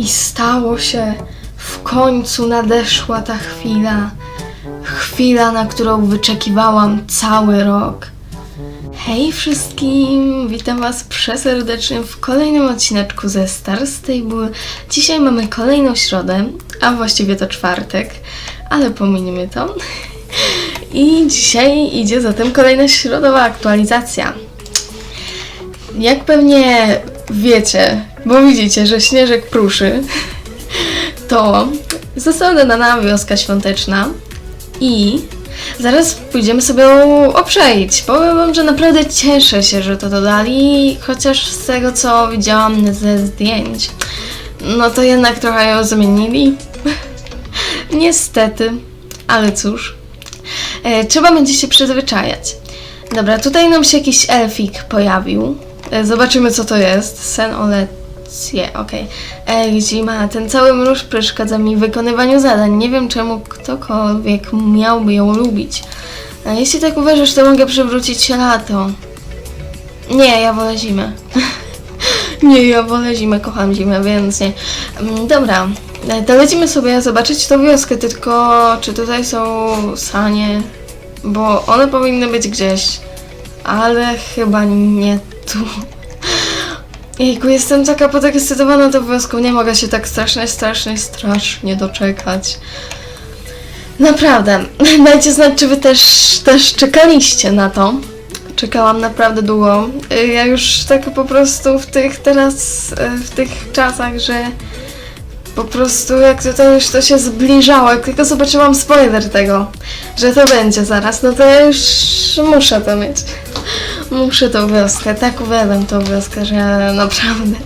I stało się. W końcu nadeszła ta chwila. Chwila, na którą wyczekiwałam cały rok. Hej wszystkim! Witam Was przeserdecznie w kolejnym odcineczku ze Star Stable. Dzisiaj mamy kolejną środę, a właściwie to czwartek, ale pominiemy to. I dzisiaj idzie zatem kolejna środowa aktualizacja. Jak pewnie wiecie, bo widzicie, że śnieżek pruszy, to została dodana wioska świąteczna i zaraz pójdziemy sobie obczaić. Powiem wam, że naprawdę cieszę się, że to dodali, chociaż z tego co widziałam ze zdjęć, no to jednak trochę ją zmienili. Niestety, ale cóż. E, trzeba będzie się przyzwyczajać. Dobra, tutaj nam się jakiś elfik pojawił. E, zobaczymy co to jest. Sen Olecje, okej. Ej, zima, ten cały mróz przeszkadza mi w wykonywaniu zadań. Nie wiem czemu ktokolwiek miałby ją lubić. A jeśli tak uważasz, to mogę przywrócić lato. Nie, ja wolę zimę. nie, ja wolę zimę, kocham zimę, więc nie. Mm, Dobra, e, to lecimy sobie zobaczyć tą wioskę, tylko czy tutaj są sanie? Bo one powinny być gdzieś, ale chyba nie tu. Jejku, jestem taka podekscytowana tą wioską, nie mogę się tak strasznie, strasznie, strasznie doczekać. Naprawdę, dajcie znać, czy wy też, też czekaliście na to. Czekałam naprawdę długo. Y, Ja już tak po prostu w tych teraz, y, w tych czasach, że po prostu jak to już to się zbliżało, jak tylko zobaczyłam spoiler tego, że to będzie zaraz, no to ja już muszę to mieć. Muszę tą wioskę, tak uwielbiam tą wioskę, że naprawdę...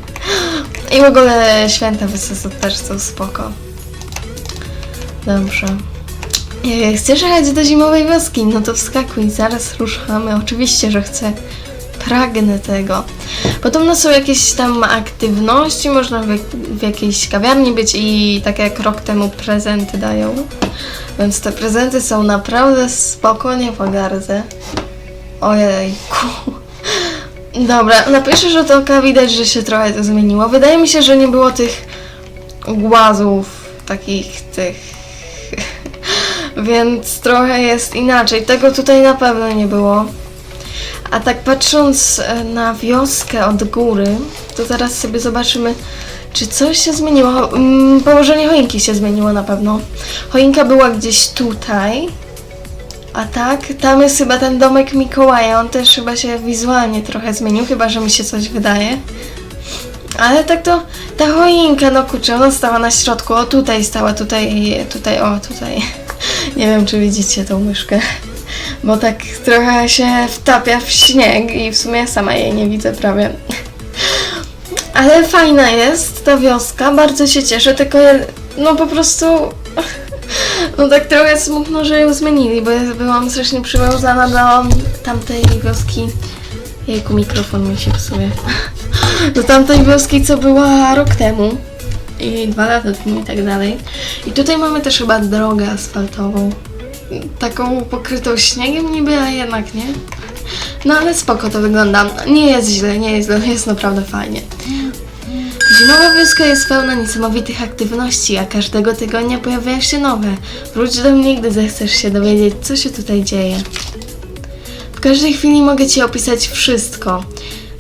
I w ogóle święta wysoce też są spoko. Dobrze. E, Chcesz jechać do zimowej wioski? No to wskakuj, zaraz ruszamy. Oczywiście, że chcę. Pragnę tego. Podobno są jakieś tam aktywności, można w, w jakiejś kawiarni być i tak jak rok temu prezenty dają. Więc te prezenty są naprawdę spoko, nie pogardzę. Ojejku. Dobra, na pierwszy rzut oka widać, że się trochę to zmieniło. Wydaje mi się, że nie było tych głazów, takich tych więc trochę jest inaczej. Tego tutaj na pewno nie było. A tak patrząc e, na wioskę od góry, to teraz sobie zobaczymy, czy coś się zmieniło. Mm, Położenie choinki się zmieniło na pewno. Choinka była gdzieś tutaj. A tak, tam jest chyba ten domek Mikołaja. On też chyba się wizualnie trochę zmienił, chyba że mi się coś wydaje. Ale tak to, ta choinka, no kurczę, ona stała na środku, o tutaj stała, tutaj, tutaj, o tutaj. Nie wiem, czy widzicie tą myszkę, bo tak trochę się wtapia w śnieg i w sumie sama jej nie widzę prawie. Ale fajna jest ta wioska, bardzo się cieszę, tylko no po prostu, no tak trochę smutno, że ją zmienili, bo ja byłam strasznie przywiązana do tamtej wioski. Jejku, mikrofon mi się psuje. Do tamtej wioski, co była rok temu i dwa lata temu i tak dalej. I tutaj mamy też chyba drogę asfaltową. Taką pokrytą śniegiem niby, a jednak nie. No ale spoko to wygląda. Nie jest źle, nie jest źle, jest naprawdę fajnie. Zimowa wioska jest pełna niesamowitych aktywności, a każdego tygodnia pojawiają się nowe. Wróć do mnie, gdy zechcesz się dowiedzieć, co się tutaj dzieje. W każdej chwili mogę Ci opisać wszystko,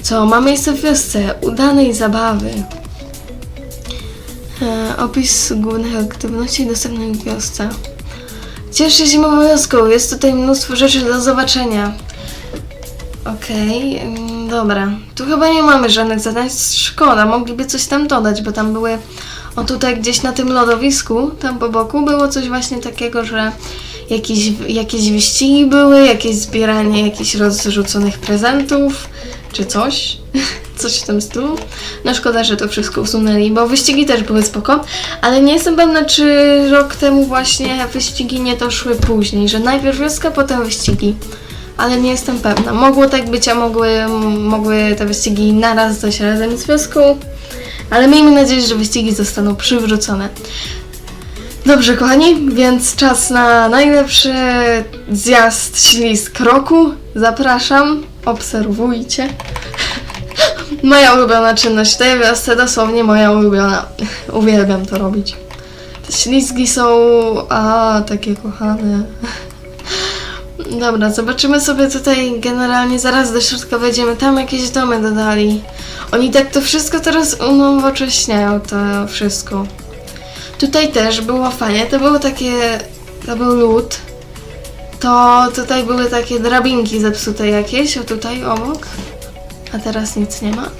co ma miejsce w wiosce, udanej zabawy. E, opis głównych aktywności dostępnych w wiosce. Ciesz się zimową wioską, jest tutaj mnóstwo rzeczy do zobaczenia. Okej, mm, dobra. Tu chyba nie mamy żadnych zadań, szkoda, mogliby coś tam dodać, bo tam były... O tutaj gdzieś na tym lodowisku, tam po boku, było coś właśnie takiego, że jakieś, jakieś wyścigi były, jakieś zbieranie jakichś rozrzuconych prezentów, czy coś. Coś w tym stylu. No szkoda, że to wszystko usunęli, bo wyścigi też były spoko, ale nie jestem pewna, czy rok temu właśnie wyścigi nie doszły później, że najpierw wioska, potem wyścigi. Ale nie jestem pewna. Mogło tak być, a mogły, mogły te wyścigi naraz dojść razem z wioską, ale miejmy nadzieję, że wyścigi zostaną przywrócone. Dobrze, kochani, więc czas na najlepszy zjazd ślisk roku. Zapraszam, obserwujcie. Moja ulubiona czynność w tej wiosce, dosłownie moja ulubiona. Uwielbiam to robić. Te ślizgi są, a takie kochane. Dobra, zobaczymy sobie tutaj generalnie, zaraz do środka wejdziemy, tam jakieś domy dodali. Oni tak to wszystko teraz unowocześniają, to wszystko. Tutaj też było fajnie, to było takie, to był lód. To tutaj były takie drabinki zepsute jakieś, o tutaj obok. A teraz nic nie ma.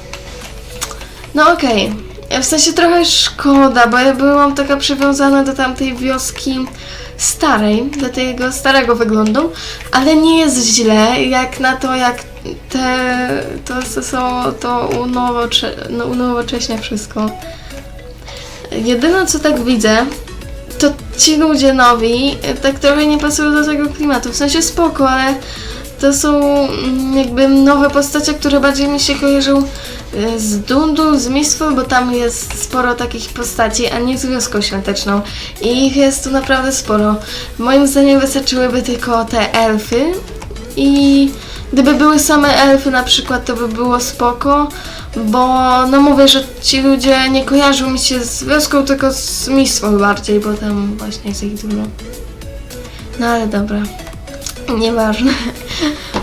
No okej. W sensie trochę szkoda, bo ja byłam taka przywiązana do tamtej wioski starej, do tego starego wyglądu, ale nie jest źle, jak na to, jak te, to, to są, to unowocze, no, unowocześnie wszystko. Jedyne co tak widzę, to ci ludzie nowi tak trochę nie pasują do tego klimatu, w sensie spoko, ale to są mm, jakby nowe postacie, które bardziej mi się kojarzą e, z Dundu, z Mistful, bo tam jest sporo takich postaci, a nie z wioską świąteczną. I ich jest tu naprawdę sporo. Moim zdaniem wystarczyłyby tylko te elfy i gdyby były same elfy na przykład, to by było spoko, bo no mówię, że ci ludzie nie kojarzą mi się z wioską, tylko z Mistful bardziej, bo tam właśnie jest ich dużo. No ale dobra. Nieważne.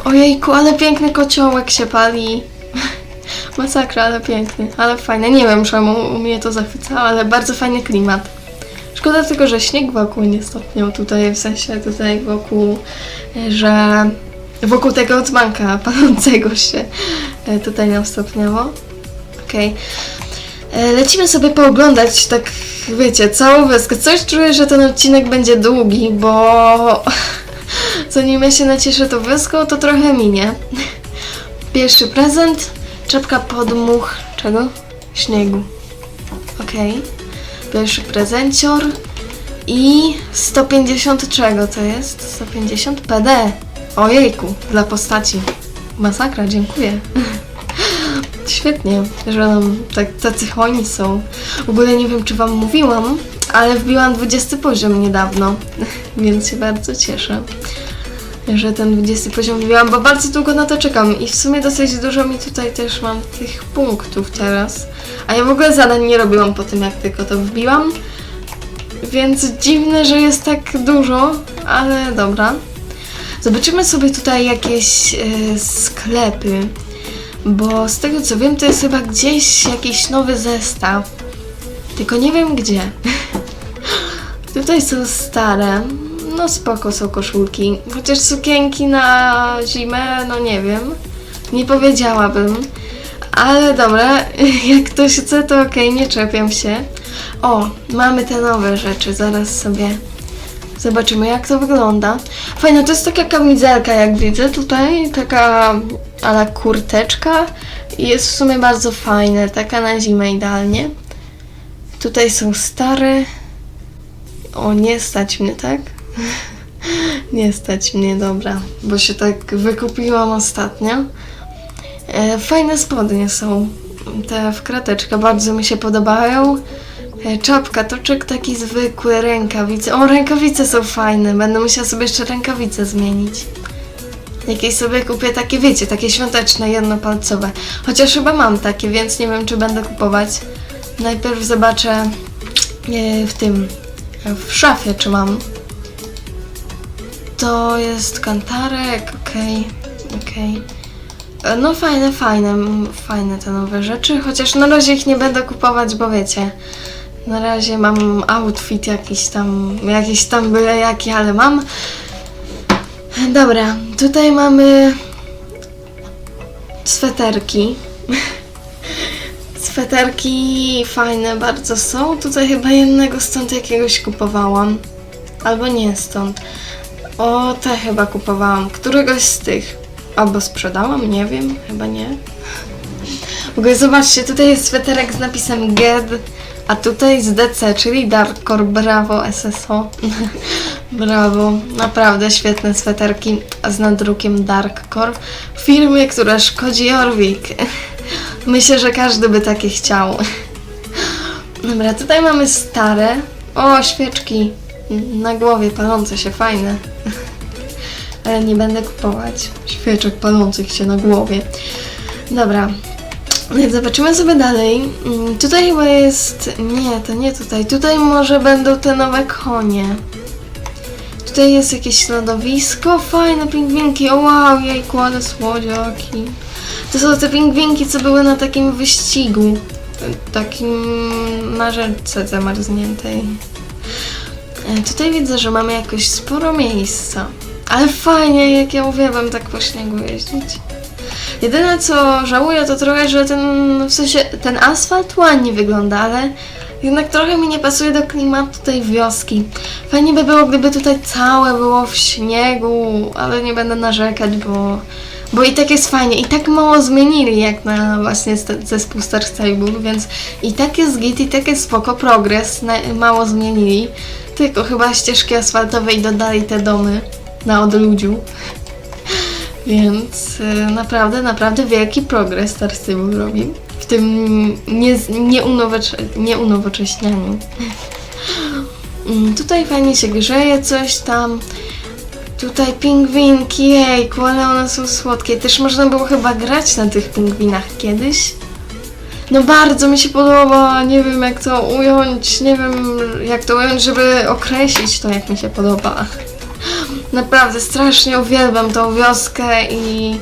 Ojejku, ale piękny kociołek się pali. Masakra, ale piękny, ale fajny. Nie wiem czemu mnie to zachwyca, ale bardzo fajny klimat. Szkoda tylko, że śnieg wokół nie stopniał tutaj, w sensie tutaj wokół, e, że wokół tego odzmanka palącego się e, tutaj nam stopniało. Okej. E, Lecimy sobie pooglądać, tak wiecie, całą wyspę. Coś czuję, że ten odcinek będzie długi, bo zanim ja się nacieszę tą wyspą, to trochę minie. Pierwszy prezent, czapka podmuch, czego? Śniegu. Okej. Pierwszy prezencior i 150 czego to jest? 150 PD. Ojejku, dla postaci. Masakra, dziękuję. Świetnie, że nam tak, tacy hojni są. W ogóle nie wiem, czy Wam mówiłam, ale wbiłam 20 poziom niedawno, więc się bardzo cieszę, że ten 20 poziom wbiłam, bo bardzo długo na to czekam i w sumie dosyć dużo mi tutaj też mam tych punktów teraz. A ja w ogóle zadań nie robiłam po tym, jak tylko to wbiłam, więc dziwne, że jest tak dużo, ale dobra. Zobaczymy sobie tutaj jakieś e, sklepy. Bo z tego co wiem, to jest chyba gdzieś jakiś nowy zestaw. Tylko nie wiem gdzie. Tutaj są stare. No spoko są koszulki. Chociaż sukienki na zimę, no nie wiem. Nie powiedziałabym. Ale dobra, jak ktoś chce, to okej, nie czepiam się. O, mamy te nowe rzeczy, zaraz sobie zobaczymy jak to wygląda. Fajna, to jest taka kamizelka jak widzę tutaj, taka ala kurteczka jest w sumie bardzo fajne, taka na zimę idealnie. Tutaj są stare. O, nie stać mnie, tak? nie stać mnie, dobra, bo się tak wykupiłam ostatnio. E, fajne spodnie są, te w krateczkę, bardzo mi się podobają. E, Czapka, toczek taki zwykły, rękawice. O, rękawice są fajne, będę musiała sobie jeszcze rękawice zmienić. Jakieś sobie kupię takie, wiecie, takie świąteczne, jednopalcowe. Chociaż chyba mam takie, więc nie wiem, czy będę kupować. Najpierw zobaczę e, w tym, w szafie, czy mam. To jest kantarek, okej, okej. E, No fajne, fajne, fajne te nowe rzeczy, chociaż na razie ich nie będę kupować, bo wiecie, na razie mam outfit jakiś tam, jakiś tam byle jaki, ale mam. Dobra, tutaj mamy sweterki. Sweterki fajne bardzo są. Tutaj chyba jednego stąd jakiegoś kupowałam. Albo nie stąd. O, te chyba kupowałam. Któregoś z tych. Albo sprzedałam, nie wiem, chyba nie. W ogóle zobaczcie, tutaj jest sweterek z napisem GED, a tutaj z DC, czyli Darkcore, brawo SSO. brawo, naprawdę świetne sweterki z nadrukiem Darkcore. W firmie, która szkodzi Jorvik. Myślę, że każdy by takie chciał. Dobra, tutaj mamy stare. O, świeczki na głowie palące się, fajne. Ale nie będę kupować świeczek palących się na głowie. Dobra, Więc Zobaczymy sobie dalej. Mm, Tutaj chyba jest... Nie, to nie tutaj. Tutaj może będą te nowe konie. Tutaj jest jakieś środowisko, fajne pingwinki. O wow, jejku, ale słodziaki. To są te pingwinki, co były na takim wyścigu. Takim na rzece zamarzniętej. E, Tutaj widzę, że mamy jakoś sporo miejsca. Ale fajnie, jak ja uwielbiam tak po śniegu jeździć. Jedyne co żałuję to trochę, że ten, w sensie, ten asfalt ładnie wygląda, ale jednak trochę mi nie pasuje do klimatu tej wioski. Fajnie by było, gdyby tutaj całe było w śniegu, ale nie będę narzekać, bo, bo i tak jest fajnie. I tak mało zmienili jak na właśnie zespół Star Stable, więc i tak jest git, i tak jest spoko, progres, mało zmienili. Tylko chyba ścieżki asfaltowe i dodali te domy na odludziu. Więc y, naprawdę, naprawdę wielki progres Star Stable robi w tym nie, nieunowocze, nieunowocześnianiu. Mm, Tutaj fajnie się grzeje coś tam. Tutaj pingwinki, jejku, ale one są słodkie. Też można było chyba grać na tych pingwinach kiedyś. No bardzo mi się podoba, nie wiem jak to ująć, nie wiem jak to ująć, żeby określić to jak mi się podoba. Naprawdę strasznie uwielbiam tą wioskę i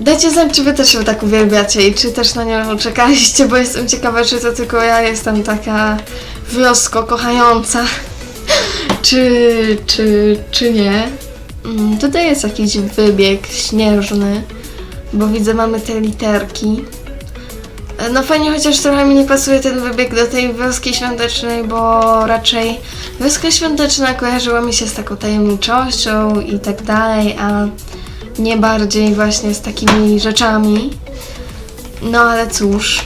dajcie znać, czy wy też ją tak uwielbiacie i czy też na nią czekaliście, bo jestem ciekawa, czy to tylko ja jestem taka wiosko kochająca, czy, czy, czy nie. Mm, Tutaj jest jakiś wybieg śnieżny, bo widzę mamy te literki. No fajnie, chociaż trochę mi nie pasuje ten wybieg do tej wioski świątecznej, bo raczej wioska świąteczna kojarzyła mi się z taką tajemniczością i tak dalej, a nie bardziej właśnie z takimi rzeczami. No ale cóż.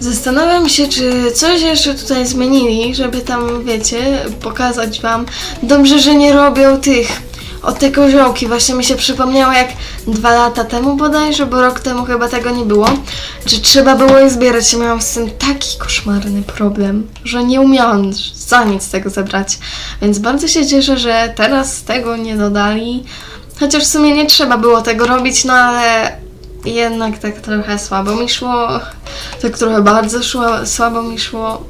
Zastanawiam się, czy coś jeszcze tutaj zmienili, żeby tam, wiecie, pokazać wam. Dobrze, że nie robią tych. O te koziołki właśnie mi się przypomniało jak dwa lata temu bodajże, bo rok temu chyba tego nie było, że trzeba było je zbierać. Ja miałam z tym taki koszmarny problem, że nie umiałam za nic tego zebrać. Więc bardzo się cieszę, że teraz tego nie dodali. Chociaż w sumie nie trzeba było tego robić, no ale jednak tak trochę słabo mi szło. Tak trochę bardzo szło, słabo mi szło.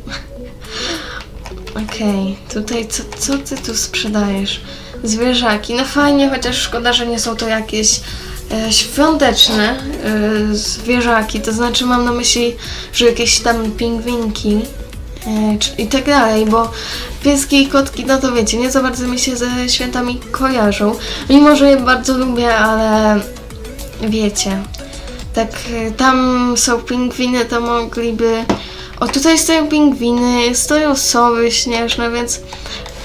Okej, tutaj co, co ty tu sprzedajesz? Zwierzaki. No fajnie, chociaż szkoda, że nie są to jakieś e, świąteczne e, zwierzaki. To znaczy mam na myśli, że jakieś tam pingwinki e, czy- i tak dalej, bo pieski i kotki, no to wiecie, nie za bardzo mi się ze świętami kojarzą. Mimo, że je bardzo lubię, ale wiecie, tak e, tam są pingwiny, to mogliby... O, tutaj stoją pingwiny, stoją sowy śnieżne, więc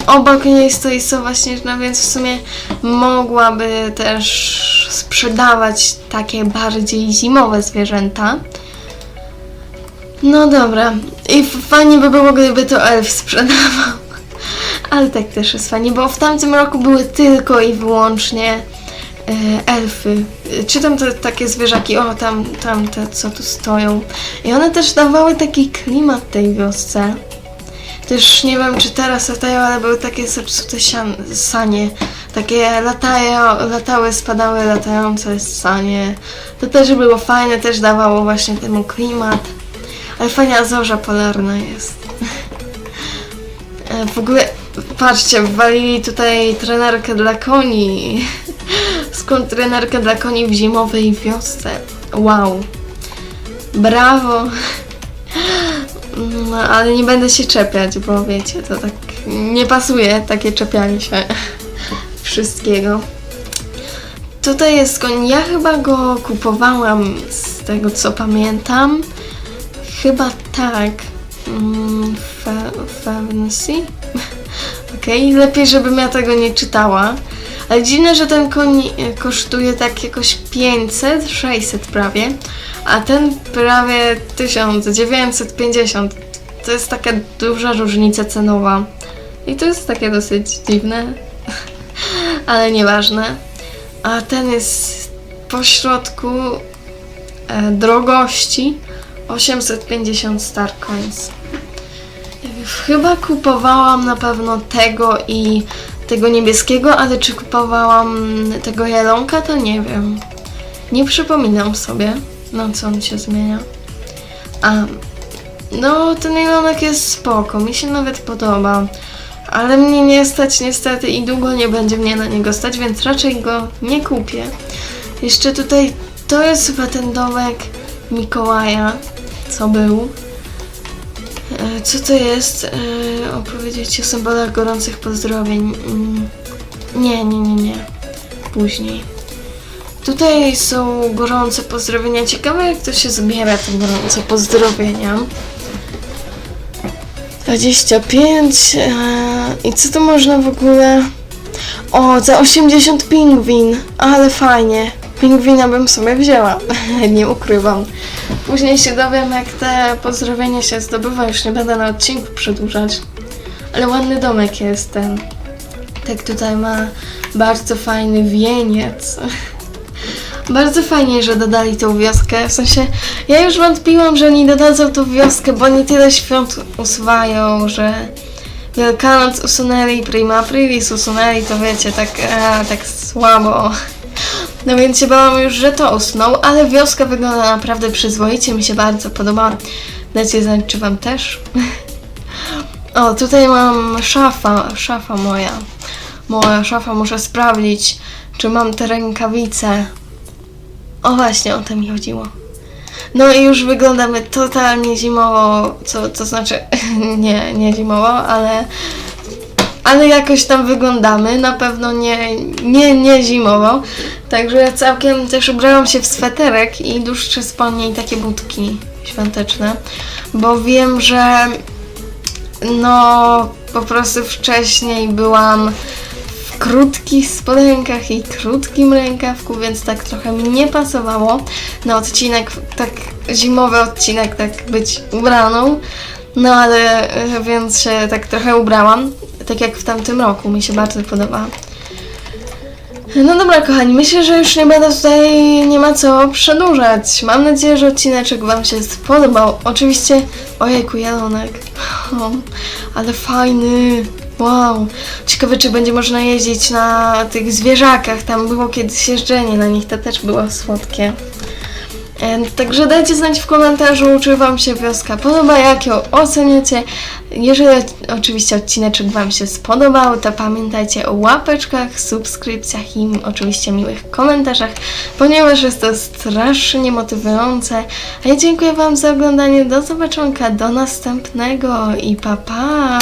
obok niej stoi sowa śnieżna, więc w sumie mogłaby też sprzedawać takie bardziej zimowe zwierzęta. No dobra. I fajnie by było, gdyby to elf sprzedawał. Ale tak też jest fajnie, bo w tamtym roku były tylko i wyłącznie e, elfy. Czy tam te takie zwierzaki, o tam, tam te co tu stoją. I one też dawały taki klimat tej wiosce. Też nie wiem czy teraz latają, ale były takie zepsute sian, sanie. Takie latają, latały, spadały latające sanie. To też było fajne, też dawało właśnie temu klimat. Ale fajna zorza polarna jest. E, W ogóle, patrzcie, wwalili tutaj trenerkę dla koni. Skąd trenerkę dla koni w zimowej wiosce? Wow. Brawo. No, ale nie będę się czepiać, bo wiecie, to tak nie pasuje takie czepianie się wszystkiego. Tutaj jest koń. Ja chyba go kupowałam z tego co pamiętam. Chyba tak. Mm, Fancy? Okej, lepiej, żebym ja tego nie czytała. Ale dziwne, że ten koń e, kosztuje tak jakoś 500, 600 prawie, a ten prawie 1950. To jest taka duża różnica cenowa. I to jest takie dosyć dziwne, ale nieważne. A ten jest po środku e, drogości 850 Star Coins. Chyba kupowałam na pewno tego i tego niebieskiego, ale czy kupowałam tego jelonka, to nie wiem. Nie przypominam sobie. No co on się zmienia? A, no ten Ilonek jest spoko, mi się nawet podoba. Ale mnie nie stać niestety i długo nie będzie mnie na niego stać, więc raczej go nie kupię. Jeszcze tutaj, to jest chyba ten domek Mikołaja, co był. E, Co to jest? E, Opowiedzieć o symbolach gorących pozdrowień. Mm, Nie, nie, nie, nie. Później. Tutaj są gorące pozdrowienia. Ciekawe jak to się zbiera te gorące pozdrowienia. 25. E, I co tu można w ogóle? O, za 80 pingwin. Ale fajnie. Pingwina bym sobie wzięła. nie ukrywam. Później się dowiem, jak te pozdrowienia się zdobywa. Już nie będę na odcinku przedłużać. Ale ładny domek jest ten. Tak tutaj ma bardzo fajny wieniec. Bardzo fajnie, że dodali tą wioskę. W sensie, ja już wątpiłam, że oni dodadzą tą wioskę, bo nie tyle świąt usuwają, że Wielkanoc usunęli, Prima Aprilis usunęli, to wiecie, tak, a, tak słabo. No więc się bałam już, że to usunął, ale wioska wygląda naprawdę przyzwoicie, mi się bardzo podoba. Dajcie znać, czy wam też. O, tutaj mam szafa, szafa moja. Moja szafa, muszę sprawdzić, czy mam te rękawice. O właśnie, o to mi chodziło. No i już wyglądamy totalnie zimowo, co, to znaczy, nie, nie zimowo, ale, ale jakoś tam wyglądamy, na pewno nie, nie, nie zimowo. Także całkiem też ubrałam się w sweterek i dłuższe spodnie i takie budki świąteczne, bo wiem, że no po prostu wcześniej byłam krótkich spodenkach i krótkim rękawku, więc tak trochę mi nie pasowało na odcinek, tak zimowy odcinek, tak być ubraną. No ale e, więc się tak trochę ubrałam, tak jak w tamtym roku, mi się bardzo podoba. No dobra, kochani, myślę, że już nie będę tutaj, nie ma co przedłużać. Mam nadzieję, że odcineczek Wam się spodobał. Oczywiście, ojejku, jelonek. O, ale fajny. Wow. Ciekawe, czy będzie można jeździć na tych zwierzakach. Tam było kiedyś jeżdżenie na nich, to też było słodkie. Także dajcie znać w komentarzu, czy Wam się wioska podoba, jak ją oceniacie. Jeżeli oczywiście odcineczek Wam się spodobał, to pamiętajcie o łapeczkach, subskrypcjach i oczywiście miłych komentarzach, ponieważ jest to strasznie motywujące. A ja dziękuję Wam za oglądanie, do zobaczonka, do następnego i pa pa!